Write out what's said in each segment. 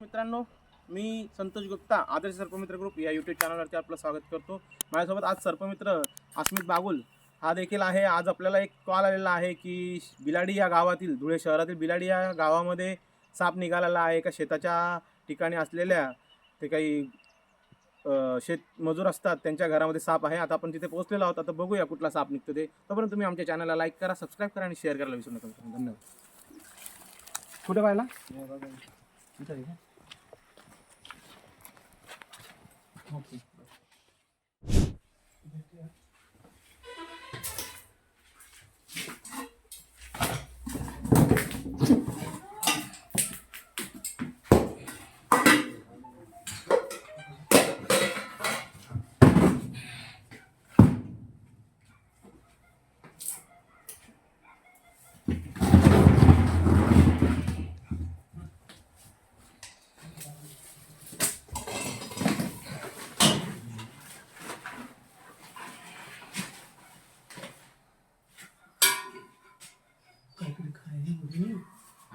मित्रांनो मी संतोष गुप्ता आदर्श सर्पमित्र ग्रुप या यूट्यूब चॅनलवरती आपलं स्वागत करतो. माझ्यासोबत आज सर्पमित्र अस्मित बागुल. हा देखील आहे. आज आपल्याला एक कॉल आलेला आहे की बिलाडी या गावातील धुळे शहरातील बिलाडी या गावामध्ये साप निघालेला आहे. एका शेताच्या ठिकाणी असलेल्या ते काही शेतमजूर असतात. त्यांच्या घरामध्ये साप आहे. आता आपण तिथे पोहोचलेलो आहोत. आता बघूया कुठला साप निघतो ते. तोपर्यंत तुम्ही आमच्या चॅनलला लाईक करा सबस्क्राईब करा आणि शेअर करायला विसरू नका धन्यवाद. कुठे पाहिला Okay.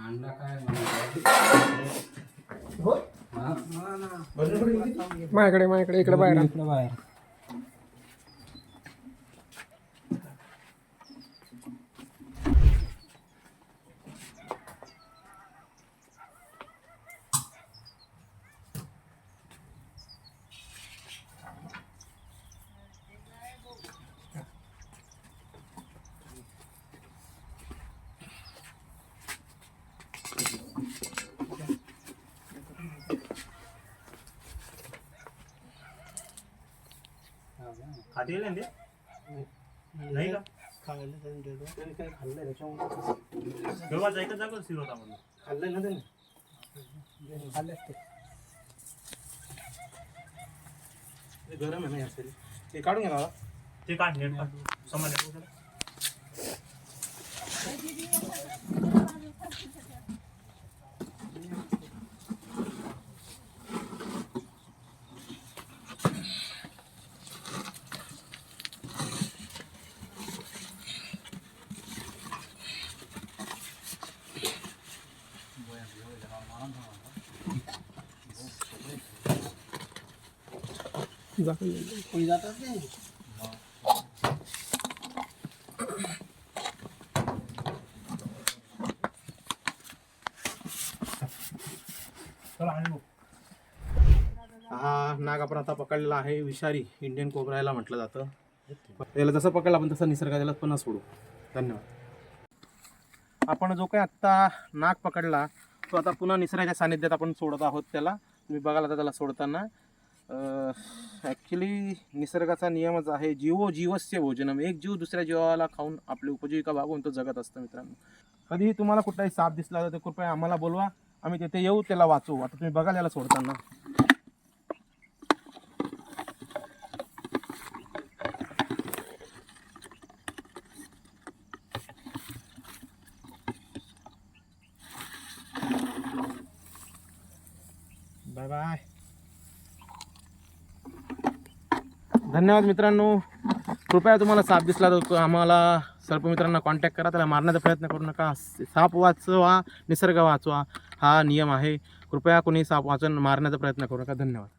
काय माझ्याकडे माझ्याकडे इकडे बाहेर. आण. बाहेर. खाती येईल ना ते? नाही का त्यांनी काही खाल्लंय त्याच्यामुळे गव्हाचा एकच जागा शिरवता म्हणून खाल्लंय ना खाल्ले असते ते गरम आहे ना असेल ते काढून घ्या बाबा. ते काढ नेट काढ समाज हा नागापर आता पकडलेला आहे. विषारी इंडियन कोबरायला म्हटलं जातं. त्याला जसं पकडलं आपण तसं निसर्गाला पुन्हा सोडू. धन्यवाद. आपण जो काही आत्ता नाग पकडला तो आता पुन्हा निसर्गाच्या सानिध्यात आपण सोडत आहोत त्याला. तुम्ही बघाल आता त्याला सोडताना. ॲक्च्युली निसर्गाचा नियमच आहे जीवो जीवस्य भोजनम एक जीव दुसऱ्या जीवाला खाऊन आपली उपजीविका भागवून तो जगत असतं मित्रांनो. कधीही तुम्हाला कुठलाही साप दिसला तर कृपया आम्हाला बोलवा आम्ही तिथे येऊ त्याला वाचू आता तुम्ही बघाल याला सोडताना. बाय बाय धन्यवाद मित्रांनो. कृपया तुम्हाला साप दिसला तर आम्हाला सर्पमित्रांना कॉन्टॅक्ट करा. त्याला मारण्याचा प्रयत्न करू नका. साप वाचवा निसर्ग वाचवा. हा नियम आहे. कृपया कोणी साप वाचून मारण्याचा प्रयत्न करू नका. धन्यवाद.